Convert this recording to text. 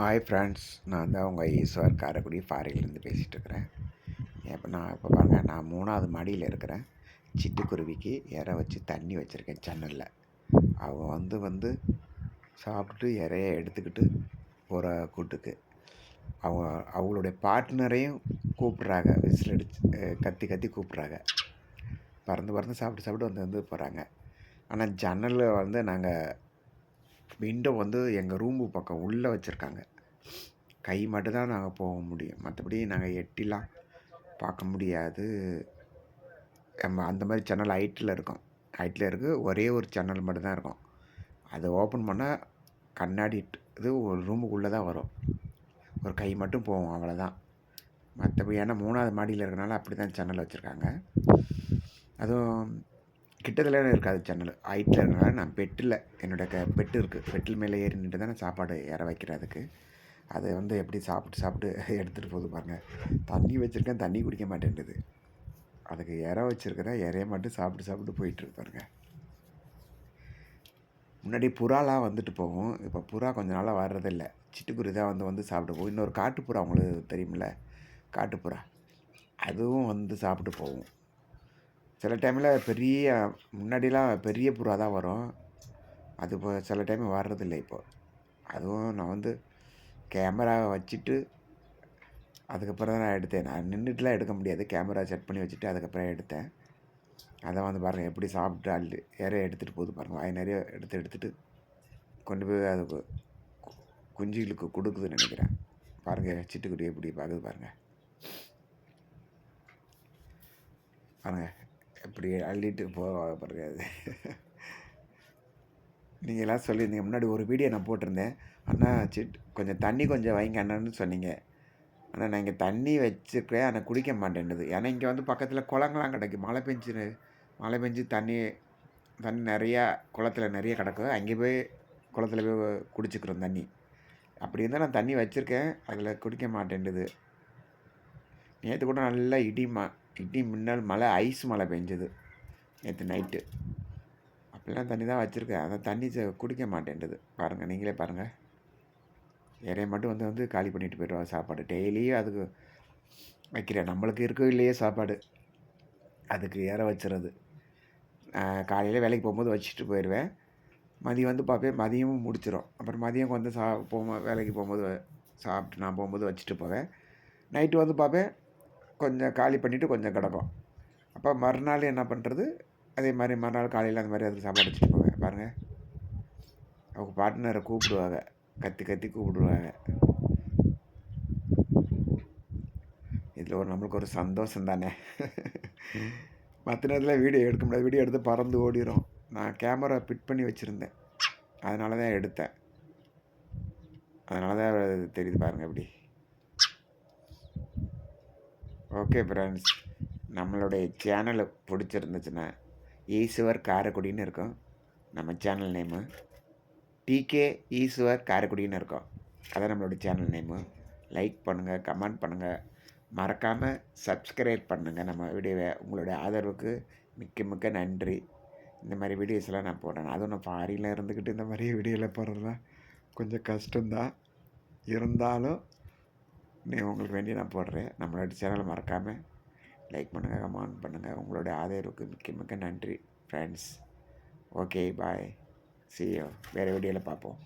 Hi friends நான் தான் உங்கள் ஈஸ்வர் காரைக்குடி ஃபாரின்லேருந்து பேசிகிட்டு இருக்கிறேன் இப்போ நான் இப்போ பாருங்கள் நான் மூணாவது மாடியில் இருக்கிறேன். சிட்டுக்குருவிக்கு இற வச்சு தண்ணி வச்சுருக்கேன் ஜன்னலில். அவங்க வந்து வந்து சாப்பிட்டு இறைய எடுத்துக்கிட்டு போகிற கூட்டுக்கு. அவங்க அவங்களுடைய பார்ட்னரையும் கூப்பிட்றாங்க. விசில் அடிச்சு கத்தி கத்தி கூப்பிட்றாங்க. பறந்து பறந்து சாப்பிட்டு சாப்பிட்டு வந்து வந்து போகிறாங்க ஆனால் ஜன்னலில் வந்து நாங்கள் விண்டோ வந்து எங்கள் ரூமு பக்கம் உள்ளே வச்சுருக்காங்க. கை மட்டும்தான் நாங்கள் போக முடியும். மற்றபடி நாங்கள் எட்டிலாம் பார்க்க முடியாது. நம்ம அந்த மாதிரி சேனல் ஹைட்டில் இருக்கும். ஹைட்டில் இருக்குது ஒரே ஒரு சேனல் மட்டும்தான் இருக்கும். அதை ஓப்பன் பண்ணால் கண்ணாடி இது ஒரு ரூமுக்குள்ளே தான் வரும். ஒரு கை மட்டும் போகும் அவ்வளோதான் மற்றபடி ஏன்னா மூணாவது மாடியில் இருக்கிறனால அப்படி தான் சேனல் வச்சுருக்காங்க. அதுவும் கிட்டத்தில் இருக்காது சேனல் ஹைட்டில் இருக்கனால நான் பெட்டில் என்னோட க பெட்டு இருக்குது பெட்டில் மேலே ஏறி நின்று தான் நான் சாப்பாடு இற வைக்கிறதுக்கு. அதை வந்து எப்படி சாப்பிட்டு சாப்பிட்டு எடுத்துகிட்டு போகுது பாருங்கள் தண்ணி வச்சுருக்கேன் தண்ணி குடிக்க மாட்டேன்டுது அதுக்கு இற வச்சுருக்கிறேன் இறைய மட்டும் சாப்பிட்டு சாப்பிட்டு போயிட்டுருக்கு பாருங்க. முன்னாடி புறாலாம் வந்துட்டு போகும். இப்போ புறா கொஞ்ச நாளாக வர்றதில்லை. சிட்டுக்குருவி தான் வந்து வந்து சாப்பிட்டு போகும். இன்னொரு காட்டுப்புறா உங்களுக்கு தெரியுமில்ல காட்டுப்புறா. அதுவும் வந்து சாப்பிட்டு போகும். சில டைமில் பெரிய முன்னாடிலாம் பெரிய புறா தான் வரும். அது இப்போ சில டைம் வர்றதில்லை இப்போது அதுவும் நான் வந்து கேமராவை வச்சுட்டு அதுக்கப்புறம் தான் நான் எடுத்தேன். நான் நின்றுட்டுலாம் எடுக்க முடியாது. கேமரா செட் பண்ணி வச்சுட்டு அதுக்கப்புறம் எடுத்தேன். அதை வந்து பாருங்கள் எப்படி சாப்பிட்டு அள்ளி இறைய எடுத்துகிட்டு போகுது பாருங்கள் வாய் நிறைய எடுத்து எடுத்துகிட்டு கொண்டு போய் அது கு- குஞ்சுகளுக்கு கொடுக்குதுன்னு நினைக்கிறேன். பாருங்கள் சிட்டுக்குடி எப்படி பார்க்குது பாருங்கள் பாருங்கள் இப்படி அள்ளிட்டு போக பிறகு நீங்கள் எல்லாம் சொல்லியிருந்தீங்க. முன்னாடி ஒரு வீடியோ நான் போட்டிருந்தேன். அண்ணா சிட் கொஞ்சம் தண்ணி கொஞ்சம் வைங்க அண்ணான்னு சொன்னீங்க. ஆனால் நான் இங்கே தண்ணி வச்சுருக்கேன் ஆனால் குடிக்க மாட்டேன்னுது. ஏன்னா இங்கே வந்து பக்கத்தில் குளங்கள்லாம் கிடைக்கும் மழை பெஞ்சு மழை பெஞ்சு தண்ணி தண்ணி நிறையா குளத்துல நிறைய கிடக்கும் அங்கே போய் குளத்துல போய் குடிச்சிக்கிறோம் தண்ணி. அப்படி இருந்தால் நான் தண்ணி வச்சுருக்கேன். அதில் குடிக்க மாட்டேன்டுது நேற்று கூட நல்லா இடிமா ம மின்னல் மழை ஐஸ் மழை பெஞ்சது நேற்று நைட்டு அப்படிலாம் தண்ணி தான் வச்சுருக்கேன். அந்த தண்ணி குடிக்க மாட்டேன்றது. பாருங்கள் நீங்களே பாருங்கள் இறைய மட்டும் வந்து வந்து காலி பண்ணிட்டு போயிடுவா சாப்பாடு. டெய்லியும் அதுக்கு வைக்கிறேன். நம்மளுக்கு இருக்கோ இல்லையே சாப்பாடு. அதுக்கு இற வச்சுறது. காலையில் வேலைக்கு போகும்போது வச்சுட்டு போயிடுவேன். மதியம் வந்து பார்ப்பேன். மதியமும் முடிச்சிடும் அப்புறம் மதியம் வந்து சா போகும்போது வேலைக்கு போகும்போது சாப்பிட்டு நான் போகும்போது வச்சுட்டு போவேன். நைட்டு வந்து பார்ப்பேன். கொஞ்சம் காலி பண்ணிவிட்டு கொஞ்சம் கிடக்கும். அப்போ மறுநாள் என்ன பண்ணுறது அதே மாதிரி மறுநாள் காலையில் அந்த மாதிரி அதுக்கு சாப்பாடு வச்சுட்டு போவேன். பாருங்கள் அவங்க பார்ட்னரை கூப்பிடுவாங்க. கத்தி கத்தி கூப்பிடுவாங்க. இதில் ஒரு நம்மளுக்கு ஒரு சந்தோஷம் தானே. மற்ற நேரத்தில் வீடியோ எடுக்க முடியாது. வீடியோ எடுத்து பறந்து ஓடிடும் நான் கேமரா ஃபிட் பண்ணி வச்சுருந்தேன். அதனால தான் எடுத்தேன். அதனால தான் தெரியுது பாருங்கள் எப்படி. ஓகே ஃப்ரெண்ட்ஸ் நம்மளுடைய சேனலை பிடிச்சிருந்துச்சுன்னா ஈஸ்வர் காரைக்குடின்னு இருக்கும். நம்ம சேனல் நேமு டிகே ஈஸ்வர் காரைக்குடின்னு இருக்கும். அதான் நம்மளோட சேனல் நேமு லைக் பண்ணுங்கள் கமெண்ட் பண்ணுங்கள் மறக்காமல் சப்ஸ்கிரைப் பண்ணுங்கள் நம்ம வீடியோவை உங்களுடைய ஆதரவுக்கு மிக்க மிக்க நன்றி. இந்த மாதிரி வீடியோஸ்லாம் நான் போடுறேன். அதுவும் நான் ஃபாரினில் இருந்துக்கிட்டு இந்த மாதிரி வீடியோவில் போடுறதுலாம் கொஞ்சம் கஷ்டம்தான். இருந்தாலும் உங்களுக்கு வேண்டிய நான் போடுறேன். நம்மளோட சேனலை மறக்காமல் லைக் பண்ணுங்கள் கமெண்ட் பண்ணுங்கள் உங்களுடைய ஆதரவுக்கு மிக்க மிக்க நன்றி ஃப்ரெண்ட்ஸ் ஓகே பாய் see வேறு வீடியோவில் பார்ப்போம்.